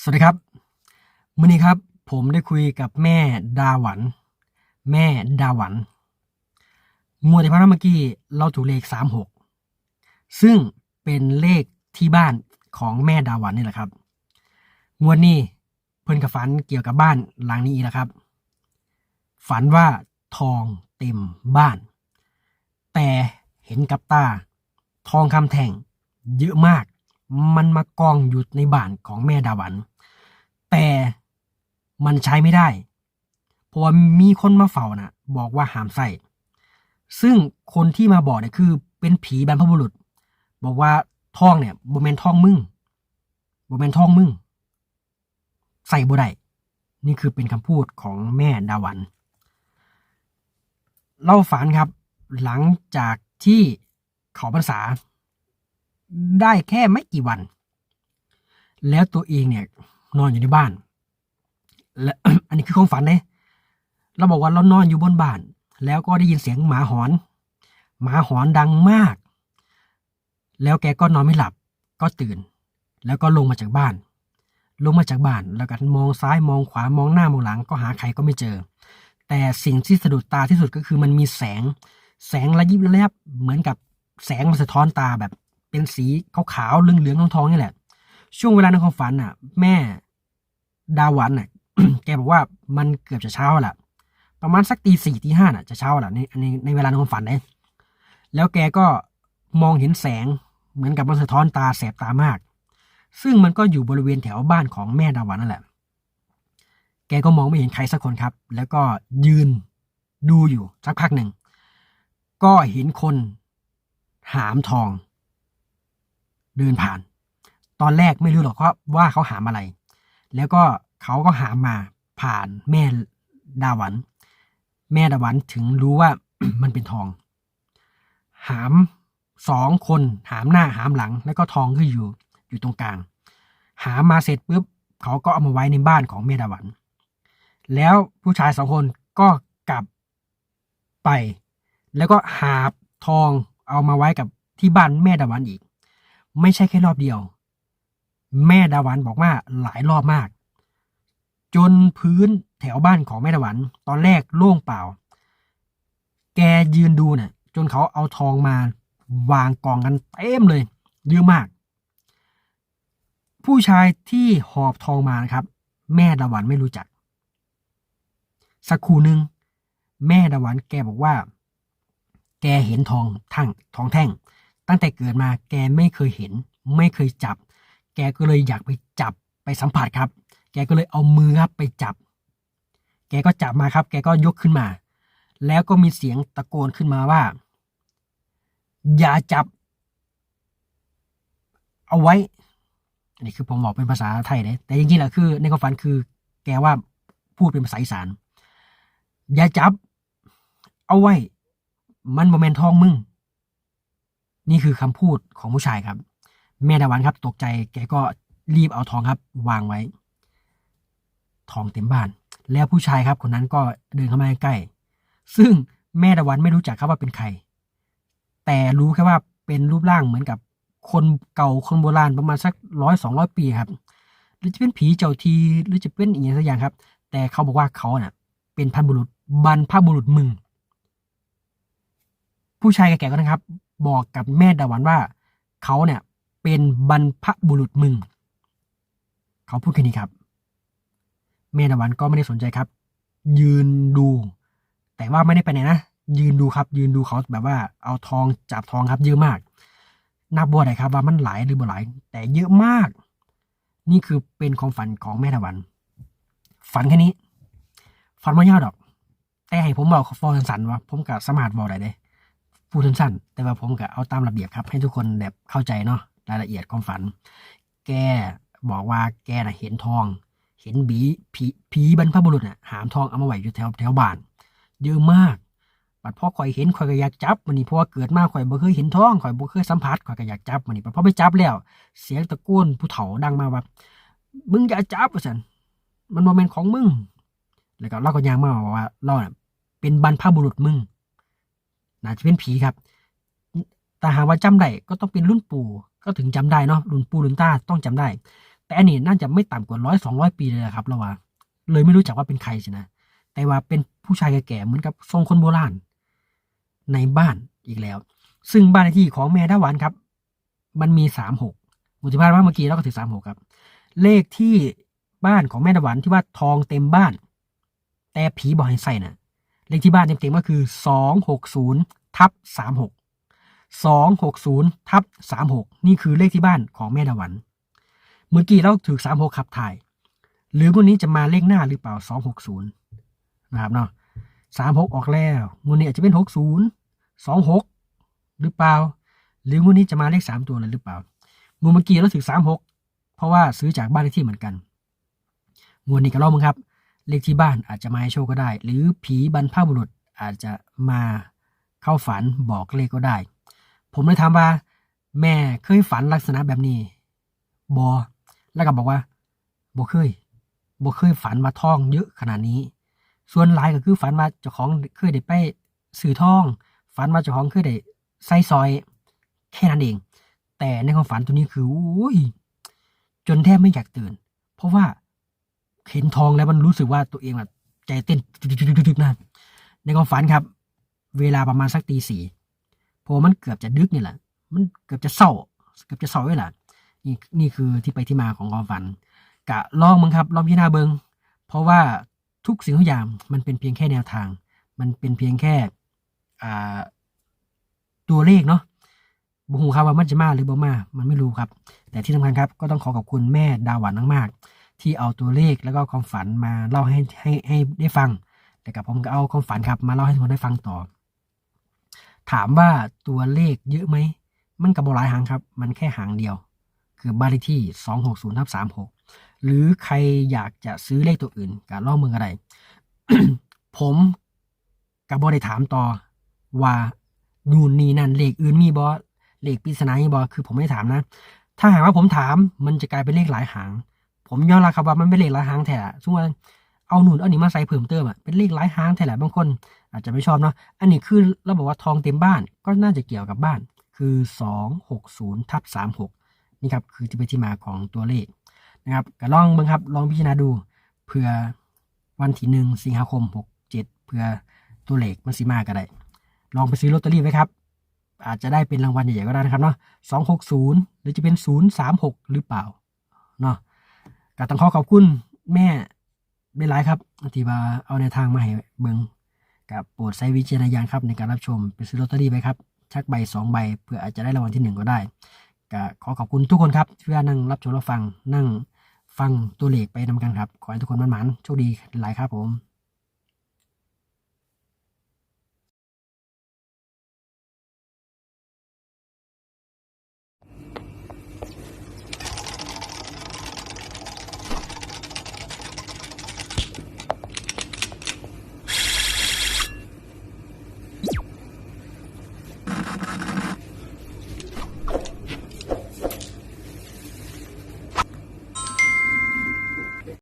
สวัสดีครับมื่อนี้ครับผมได้คุยกับแม่ดาหวัน แม่ดาหวันงวดที่ผ่านมาเมื่อกี้เราถูกเลขสามหกซึ่งเป็นเลขที่บ้านของแม่ดาหวันนี่แหละครับ งวดนี้เพิ่นกับฝันเกี่ยวกับบ้านหลังนี้อีกแล้วครับ ฝันว่าทองเต็มบ้าน แต่เห็นกับตา ทองคำแท่งเยอะมาก มันมากองอยู่ในบ้านของแม่ดาหวัน แต่มันใช้ไม่ได้ เพราะว่ามีคนมาเฝ้านะบอกว่าห้ามใส่ ซึ่งคนที่มาบอกเนี่ยคือ เป็นผีบรรพบุรุษ บอกว่าทองเนี่ยบ่แมนทองมึงบ่แมนทองมึง ใส่บ่ได้นี่คือเป็นคำพูดของแม่ดาวัน เล่าฝันครับ หลังจากที่เขาพรรษา ได้แค่ไม่กี่วัน แล้วตัวเองเนี่ย นอนอยู่ในบ้าน และอันนี้คือความฝันเลยเราบอกว่าเรานอนอยู่บนบ้าน แล้วก็ได้ยินเสียงหมาหอน หมาหอนดังมาก แล้วแกก็นอนไม่หลับ ก็ตื่น แล้วก็ลงมาจากบ้าน ลงมาจากบ้าน แล้วก็มองซ้ายมองขวามองหน้ามองหลัง ก็หาใครก็ไม่เจอ แต่สิ่งที่สะดุดตาที่สุดก็คือมันมีแสง แสงระยิบระยับเหมือนกับแสงมันสะท้อนตาแบบเป็นสีขาวๆเหลืองๆทองๆนี่แหละ ช่วงเวลาในความฝันน่ะ แม่ ดาวันน่ะแกบอกว่ามันเกือบจะเช้าและประมาณสักตีสี่ตีห้าน่ะจะเช้าและในในในเวลาในความฝันเลยแล้วแกก็มองเห็นแสงเหมือนกับมันสะท้อนตาแสบตามาก ซึ่งมันก็อยู่บริเวณแถวบ้านของแม่ดาวันนั่นแหละ แกก็มองไม่เห็นใครสักคนครับ แล้วก็ยืนดูอยู่สักพักหนึ่ง ก็เห็นคนหามทอง เดินผ่าน ตอนแรกไม่รู้หรอกว่าว่าเขาหามอะไร แล้วก็เขาก็หามมาผ่านแม่ดาวัน แม่ดาวันถึงรู้ว่ามันเป็นทอง หามสองคนหามหน้าหามหลัง แล้วก็ทองก็อยู่อยู่ตรงกลาง หามมาเสร็จปุ๊บเขาก็เอามาไว้ในบ้านของแม่ดาวัน แล้วผู้ชายสองคนก็กลับไป แล้วก็หาบทองเอามาไว้กับที่บ้านแม่ดาวันอีก ไม่ใช่แค่รอบเดียว แม่ดาวันบอกว่าหลายรอบมาก จนพื้นแถวบ้านของแม่ดาวัน ตอนแรกโล่งเปล่า แกยืนดูเนี่ยจนเขาเอาทองมาวางกองกันเต็มเลยเยอะมาก ผู้ชายที่หอบทองมานะครับ แม่ดาวันไม่รู้จัก สักครู่หนึ่งแม่ดาวันแกบอกว่า แกเห็นทองทั้งทองแท่ง ตั้งแต่เกิดมาแกไม่เคยเห็น ไม่เคยจับ แกก็เลยอยากไปจับไปสัมผัสครับ แกก็เลยเอามือครับไปจับ แกก็จับมาครับ แกก็ยกขึ้นมา แล้วก็มีเสียงตะโกนขึ้นมาว่า อย่าจับ เอาไว้ อันนี้คือผมบอกเป็นภาษาไทยเลยแต่จริงๆแล้วคือ ในความฝันคือ แกว่าพูดเป็นภาษาอีสาน อย่าจับ เอาไว้ มันโมเมนทองมึง นี่คือคำพูดของผู้ชายครับ แม่ดาวันครับ ตกใจ แกก็รีบเอาทองครับ วางไว้ ทองเต็มบ้าน แล้วผู้ชายครับคนนั้นก็เดินเข้ามาใกล้ ซึ่งแม่ดาวันไม่รู้จักครับว่าเป็นใคร แต่รู้แค่ว่าเป็นรูปร่างเหมือนกับคนเก่าคนโบราณประมาณสักร้อยสองร้อยปีครับ หรือจะเป็นผีเจ้าทีหรือจะเป็นอีกอย่างสักอย่างครับ แต่เขาบอกว่าเขาเน่ะ เป็นพันบุรุษบรรพบุรุษมึง ผู้ชายแก่ๆก็นะครับ บอกกับแม่ดาวันว่าเขาเนี่ยเป็นบรรพบุรุษมึง เขาพูดแค่นี้ครับ แม่ดาวันก็ไม่ได้สนใจครับ ยืนดู แต่ว่าไม่ได้ไปไหนนะ ยืนดูครับ ยืนดูเขาแบบว่าเอาทองจับทองครับเยอะมากนับบัวได้ครับว่ามันหลายหรือบ่หลาย แต่เยอะมาก นี่คือเป็นความฝันของแม่ดาวัน ฝันแค่นี้ ฝันว่ายาวดอก แต่ให้ผมบอกฟอสั้นๆว่าผมกับสมาร์ทบอกได้เลยพูดสั้นๆแต่ว่าผมก็เอาตามระเบียบครับ ให้ทุกคนแบบเข้าใจเนาะรายละเอียดความฝัน แกบอกว่าแกน่ะเห็นทอง เห็นบีผีผีบรรพบุรุษน่ะหามทองเอามาไว้อยู่แถวแถวบ้าน เยอะมากบัดพ่อข่อยเห็นข่อยก็อยากจับมันนี่เพราะว่าเกิดมาข่อยบ่เคยเห็นทองข่อยบ่เคยสัมผัสข่อยก็อยากจับมันนี่บัดพ่อไปจับแล้ว เสียงตะโกนผู้เฒ่าดังมาว่ามึงอย่าจับว่าซั่นมันบ่แม่นของมึงแล้วก็เราก็ยางมาบอกว่าเราเนี่ยเป็นบรรพบุรุษมึงน่าจะเป็นผีครับแต่หากว่าจำได้ก็ต้องเป็นรุ่นปู่ก็ถึงจำได้เนาะรุ่นปู่รุ่นตาต้องจำได้ แต่อันนี้น่าจะไม่ต่ำกว่าร้อยสองร้อยปีเลยนะครับเราว่า เลยไม่รู้จักว่าเป็นใครสินะ แต่ว่าเป็นผู้ชายแก่ๆเหมือนกับทรงคนโบราณ ในบ้านอีกแล้ว ซึ่งบ้านเลขที่ของแม่ดาหวันครับ มันมีสามหกมุติบ้านว่าเมื่อกี้เราก็ถือสามหกครับ เลขที่บ้านของแม่ดาหวันที่ว่าทองเต็มบ้าน แต่ผีบอกให้ใส่นะเลขที่บ้านเต็มๆก็คือสองหกศูนย์ทับสามหกสองหกศูนย์ทับสามหกนี่คือเลขที่บ้านของแม่ดาหวัน มื่อกี้เราถือสามหกขับถ่าย หรืองวดนี้จะมาเลขหน้าหรือเปล่าสองหกศูนย์นะครับเนาะสามหกออกแล้วงวดนี้อาจจะเป็นหกศูนย์สองหกหรือเปล่า หรืองวดนี้จะมาเลขสามตัวเลยหรือเปล่างวดเมื่อกี้เราถือสามหกเพราะว่าซื้อจากบ้านเลขที่เหมือนกันงวดนี้ก็ลองมึงครับ เลขที่บ้านอาจจะมาให้โชคก็ได้ หรือผีบรรพบุรุษอาจจะมาเข้าฝันบอกเลขก็ได้ ผมเลยถามว่า แม่เคยฝันลักษณะแบบนี้บอ แล้วก็บอกว่าบ่เคยบ่เคยฝันว่าทองเยอะขนาดนี้ ส่วนหลายก็คือฝันว่าเจ้าของเคยได้ไปสื่อทอง ฝันว่าเจ้าของเคยได้ใส่ซอย แค่นั้นเอง แต่ในความฝันตัวนี้คืออุ้ยจนแทบไม่อยากตื่น เพราะว่าเห็นทองแล้วมันรู้สึกว่าตัวเองแบบใจเต้นตึกๆนะในความฝันครับ เวลาประมาณสักตีสี่พราะว่มันเกือบจะดึกนี่แหละ มันเกือบจะเศร้า เกือบจะเศร้าเลยแหละ นี่นี่คือที่ไปที่มาของความฝัน กะลองมึงครับลองพิจารณาเบิงเพราะว่าทุกสิ่งทุกอย่างมันเป็นเพียงแค่แนวทาง มันเป็นเพียงแค่ตัวเลขเนาะบุหูครับว่ามันจะมาหรือบ่มา มันไม่รู้ครับ แต่ที่สำคัญครับ ก็ต้องขอขอบคุณแม่ดาวหวานมากๆ ที่เอาตัวเลขแล้วก็ความฝันมาเล่าให้ให้ให้ได้ฟัง แต่กับผมก็เอาความฝันครับ มาเล่าให้ทุกคนได้ฟังต่อ ถามว่าตัวเลขเยอะไหม มันกับบหลายหางครับ มันแค่หางเดียว คือบ้านเลขที่ 260ทับ36 หรือใครอยากจะซื้อเลขตัวอื่นการล่องเมืองอะไร ผมกับบได้ถามต่อว่านู่นนี่นั่นเลขอื่นมีบอเลขปริศนามีบอคือผมไม่ได้ถามนะ ถ้าหากว่าผมถามมันจะกลายเป็นเลขหลายหาง ผมยอมรับครับว่ามันเป็นเลขหลายหางแท้สมมติว่าเอาหนุนเอานี่มาใส่เพิ่มเติมอะเป็นเลขหลายหางแท้แหละบางคน อาจจะไม่ชอบเนาะอันนี้คือเราบอกว่าทองเต็มบ้านก็น่าจะเกี่ยวกับบ้าน คือ 260ทับ36 นี่ครับคือที่ไปที่มาของตัวเลขนะครับก็ลองเบิ่งครับลองพิจารณาดูเผื่อวันที่หนึ่งสิงหาคม67เจ็ดเผื่อตัวเลขมันสิมาก็ได้ ลองไปซื้อลอตเตอรี่ไว้ครับ อาจจะได้เป็นรางวัลใหญ่ๆก็ได้นะครับเนาะ260หรือจะเป็น036หกหรือเปล่าเนาะก็ต้องขอขอบคุณแม่เบนไลายครับที่ว่าเอาแนทางมาให้เบิงกับโปรดใช้วิจารณญาณครับในการรับชมไปซื้อลอตเตอรี่ไว้ครับชักใบสองใบเพื่ออาจจะได้รางวัลที่หนึ่งก็ได้ ก็ขอขอบคุณทุกคนครับที่นั่งรับชมรับฟังนั่งฟังตัวเลขไปนำกันครับ ขอให้ทุกคนมันหมันโชคดีหลายครับผม